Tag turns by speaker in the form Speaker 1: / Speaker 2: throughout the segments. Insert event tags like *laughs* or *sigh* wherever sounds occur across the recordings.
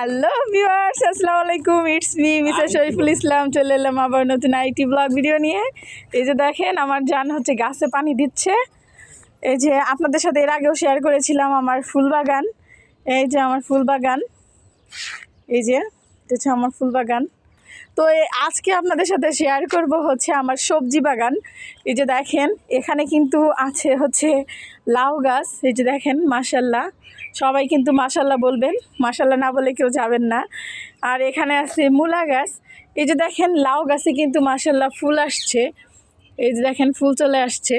Speaker 1: Hello viewers আসসালামু আলাইকুম it's me Mrs Shariful Islam চলে এলাম আবার নতুন আইটি ব্লগ ভিডিও নিয়ে। এই যে দেখেন আমার যান হচ্ছে গাছে পানি দিচ্ছে। এই যে আপনাদের সাথে এর আগেও শেয়ার করেছিলাম আমার ফুল বাগান। এই যে আমার ফুল বাগান। এই যে এটা হচ্ছে আমার ফুল বাগান। তো আজকে আপনাদের সাথে শেয়ার করব হচ্ছে আমার সবজি বাগান। এই যে দেখেন, এখানে কিন্তু আছে হচ্ছে লাউ গাছ। এই যে দেখেন মাসাল্লাহ সবাই কিন্তু মাসাল্লাহ বলবেন। মাসাল্লাহ না বলে কেউ যাবেন না। আর এখানে আছে মূলা গাছ। এই যে দেখেন, লাউ গাছে কিন্তু মাসাল্লাহ ফুল আসছে। এই যে দেখেন, ফুল চলে আসছে।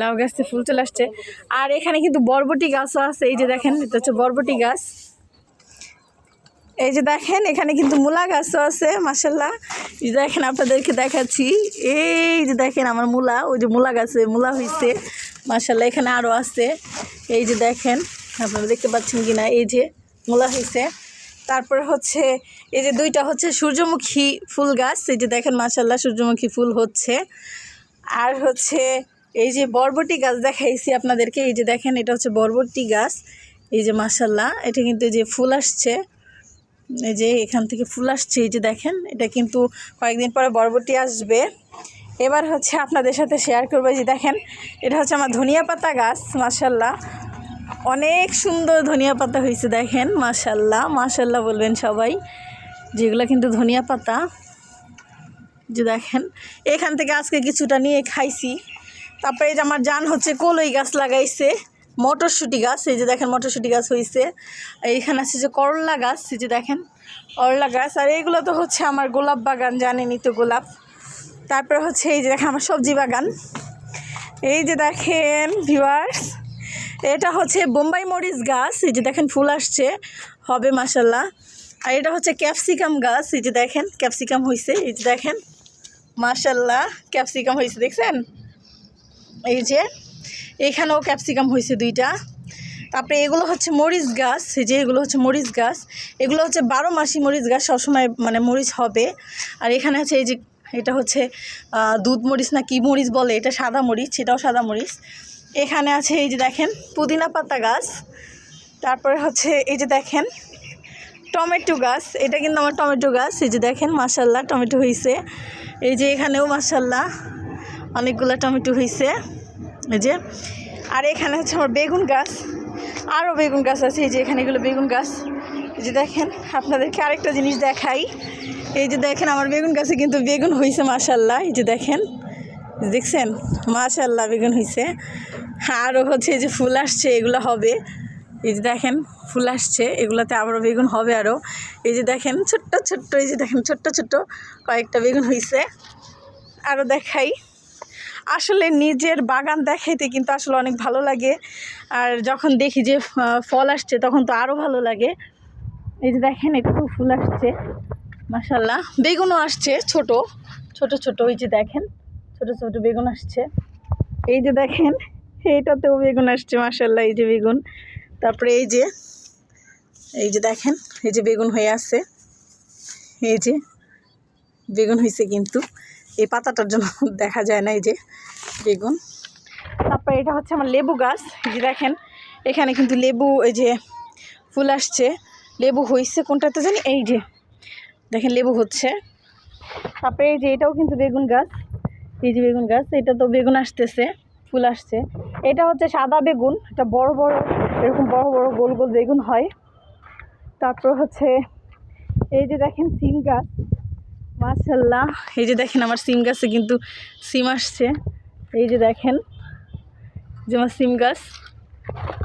Speaker 1: লাউ গাছে ফুল চলে আসছে। আর এখানে কিন্তু বরবটি গাছও আছে। এই যে দেখেন, এটা হচ্ছে বরবটি গাছ। এই যে দেখেন এখানে কিন্তু মূলা গাছও আছে মাসাল্লাহ এই যে দেখেন আপনাদেরকে দেখাচ্ছি এই যে দেখেন আমার মূলা ওই যে মূলা গাছে মূলা হয়েছে মাসাল্লাহ এখানে আরও আছে এই যে দেখেন আপনারা দেখতে পাচ্ছেন কি না এই যে মূলা হয়েছে তারপরে হচ্ছে এই যে দুইটা হচ্ছে সূর্যমুখী ফুল গাছ এই যে দেখেন মাসাল্লাহ সূর্যমুখী ফুল হচ্ছে আর হচ্ছে এই যে বরবটি গাছ দেখাইছি আপনাদেরকে এই যে দেখেন এটা হচ্ছে বরবটি গাছ এই যে মাসাল্লাহ এটা কিন্তু যে ফুল আসছে এই যে এখান থেকে ফুল আসছে, এই যে দেখেন, এটা কিন্তু কয়েকদিন পরে বরবটি আসবে। এবার হচ্ছে আপনাদের সাথে শেয়ার করব যে দেখেন, এটা হচ্ছে আমার ধনিয়া পাতা গাছ মাসাল্লাহ অনেক সুন্দর ধনিয়া পাতা হয়েছে, দেখেন মাসাল্লাহ মাসাল্লাহ বলবেন সবাই, যেগুলো কিন্তু ধনিয়া পাতা। যে দেখেন, এখান থেকে আজকে কিছুটা নিয়ে খাইছি। তারপরে যে আমার জান হচ্ছে কলই গাছ লাগাইছে। মটরশুঁটি গাছ, এই যে দেখেন মটরশুঁটি গাছ হয়েছে এইখানে আছে যে করলা গাছ, এই যে দেখেন করলা গাছ। আর এইগুলো তো হচ্ছে আমার গোলাপ বাগান, জানেনই তো গোলাপ। তারপরে হচ্ছে এই যে দেখেন আমার সবজি বাগান। এই যে দেখেন ভিউয়ার্স এটা হচ্ছে বোম্বাই মরিচ গাছ। এই যে দেখেন ফুল আসছে, হবে মাসাল্লাহ আর এটা হচ্ছে ক্যাপসিকাম গাছ, এই যে দেখেন ক্যাপসিকাম হয়েছে এই যে দেখেন মাশাল্লাহ ক্যাপসিকাম হয়েছে দেখছেন? এই যে এখানেও ক্যাপসিকাম হয়েছে দুইটা। তারপরে এগুলো হচ্ছে মরিচ গাছ যে এগুলো হচ্ছে মরিচ গাছ। এগুলো হচ্ছে বারো মাসি মরিচ গাছ, সবসময় মানে মরিচ হবে। আর এখানে আছে এই যে, এটা হচ্ছে দুধ মরিচ না কি মরিচ বলে, এটা সাদা মরিচ, এটাও সাদা মরিচ। এখানে আছে এই যে দেখেন, পুদিনা পাতা গাছ। তারপরে হচ্ছে এই যে দেখেন, টমেটো গাছ। এটা কিন্তু আমার টমেটো গাছ, এই যে দেখেন মাসাল্লাহ টমেটো হয়েছে এই যে এখানেও মাসাল্লাহ অনেকগুলো টমেটো হয়েছে এই যে, আর এখানে হচ্ছে আমার বেগুন গাছ, আরও বেগুন গাছ আছে, এই যে এখানে এগুলো বেগুন গাছ। এই যে দেখেন, আপনাদেরকে আরেকটা জিনিস দেখাই। এই যে দেখেন, আমার বেগুন গাছে কিন্তু বেগুন হয়েছে মাসাল্লাহ এই যে দেখেন, দেখছেন? মাশাল্লাহ বেগুন হয়েছে আরও হচ্ছে এই যে ফুল আসছে, এগুলো হবে। এই যে দেখেন, ফুল আসছে, এগুলোতে আবারও বেগুন হবে আরও। এই যে দেখেন, ছোট্ট ছোট্ট, এই যে দেখেন, ছোট্ট ছোট্ট কয়েকটা বেগুন হয়েছে আরও দেখাই। আসলে নিজের বাগান দেখাইতে কিন্তু আসলে অনেক ভালো লাগে। আর যখন দেখি যে ফল আসছে তখন তো আরও ভালো লাগে। এই যে দেখেন একটু ফুল আসছে। মাসাল্লাহ বেগুনও আসছে, ছোট। ছোট ছোট। ওই যে দেখেন, ছোট ছোট বেগুন আসছে। এই যে দেখেন এইটাতেও বেগুন আসছে মাসাল্লাহ এই যে বেগুন। তারপরে এই যে এই যে দেখেন, এই যে বেগুন হয়ে আছে। এই যে, বেগুন হয়েছে কিন্তু। এই পাতাটার জন্য *laughs* দেখা যায় না, এই যে বেগুন। তারপরে এটা হচ্ছে আমার লেবু গাছ যে দেখেন, এখানে কিন্তু লেবু, এই যে ফুল আসছে। লেবু হয়েছে কোনটাতে জানি? এই যে, দেখেন লেবু হচ্ছে। তারপরে এই যে এটাও কিন্তু বেগুন গাছ, এই যে বেগুন গাছ, এটা তো বেগুন আসতেছে, ফুল আসছে। এটা হচ্ছে সাদা বেগুন, এটা বড় বড়, এরকম বড় বড় গোল গোল বেগুন হয়। তারপর হচ্ছে, এই যে দেখেন সিম গাছ মাশাল্লাহ এই যে দেখেন আমার সিম গাছে কিন্তু সিম আসছে। এই যে দেখেন, যে আমার সিম গাছ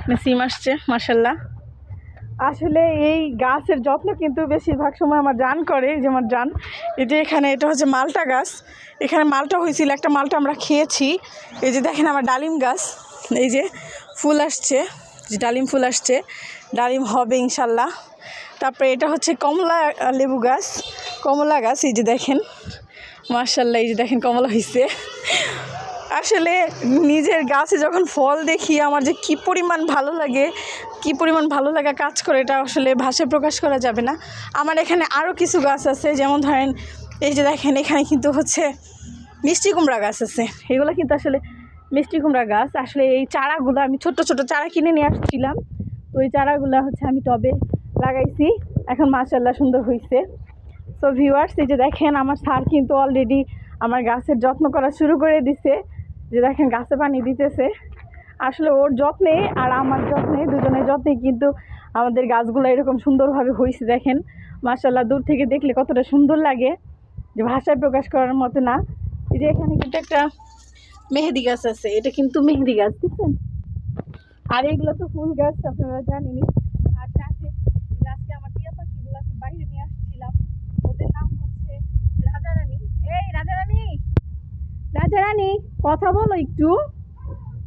Speaker 1: মানে সিম আসছে মাশাল্লাহ আসলে এই গাছের যত্ন কিন্তু বেশিরভাগ সময় আমার জান করে যে আমার জান। এই যে এখানে এটা হচ্ছে মালটা গাছ। এখানে মালটা হয়েছিল, একটা মালটা আমরা খেয়েছি। এই যে দেখেন আমার ডালিম গাছ, এই যে ফুল আসছে, যে ডালিম ফুল আসছে, ডালিম হবে ইনশাল্লাহ তারপরে এটা হচ্ছে কমলা লেবু গাছ। কমলা গাছ, এই যে দেখেন। মার্শাল্লাহ এই যে দেখেন কমলা হয়েছে আসলে নিজের গাছে যখন ফল দেখি, আমার যে কি পরিমাণ ভালো লাগে, কি পরিমাণ ভালো লাগা কাজ করে, এটা আসলে ভাষায় প্রকাশ করা যাবে না। আমার এখানে আরও কিছু গাছ আছে, যেমন ধরেন, এই যে দেখেন, এখানে কিন্তু হচ্ছে মিষ্টি কুমড়া গাছ আছে। এগুলো কিন্তু আসলে মিষ্টি কুমড়া গাছ। আসলে এই চারাগুলো আমি ছোট ছোট চারা কিনে নিয়ে আসছিলাম। তো এই চারাগুলো হচ্ছে আমি টবে লাগাইছি। এখন মাশাল্লাহ সুন্দর হয়েছে সো ভিউয়ার্স এই যে দেখেন, আমার সার কিন্তু অলরেডি আমার গাছের যত্ন করা শুরু করে দিছে। যে দেখেন, গাছে পানি দিতেছে। আসলে ওর যত্নে আর আমার যত্নে, দুজনের যত্নে কিন্তু আমাদের গাছগুলো এরকম সুন্দরভাবে হয়েছে দেখেন। মাশাল্লাহ দূর থেকে দেখলে কতটা সুন্দর লাগে। যে ভাষায় প্রকাশ করার মতো না। এই যে এখানে কিন্তু একটা মেহেদি গাছ আছে। এটা কিন্তু মেহেদি গাছ, দেখছেন? আর এগুলো তো ফুল গাছ, আপনারা জানেনই আর সাথে এই যে আজকে আমার টিয়া পাখিগুলোকে বাইরে নিয়ে আসছিলাম ওদের নাম হচ্ছে রাজারানী এই রাজারানী রাজারানী কথা বলো একটু।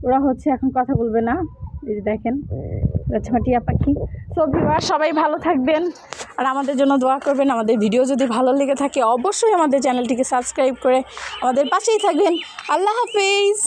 Speaker 1: ওরা হচ্ছে এখন কথা বলবে না। এই যে দেখেন টিয়া পাখি ভিউয়ার সবাই ভালো থাকবেন আর আমাদের জন্য দোয়া করবেন। আমাদের ভিডিও যদি ভালো লেগে থাকে, অবশ্যই আমাদের চ্যানেলটিকে সাবস্ক্রাইব করে আমাদের পাশেই থাকবেন। আল্লাহ হাফিজ।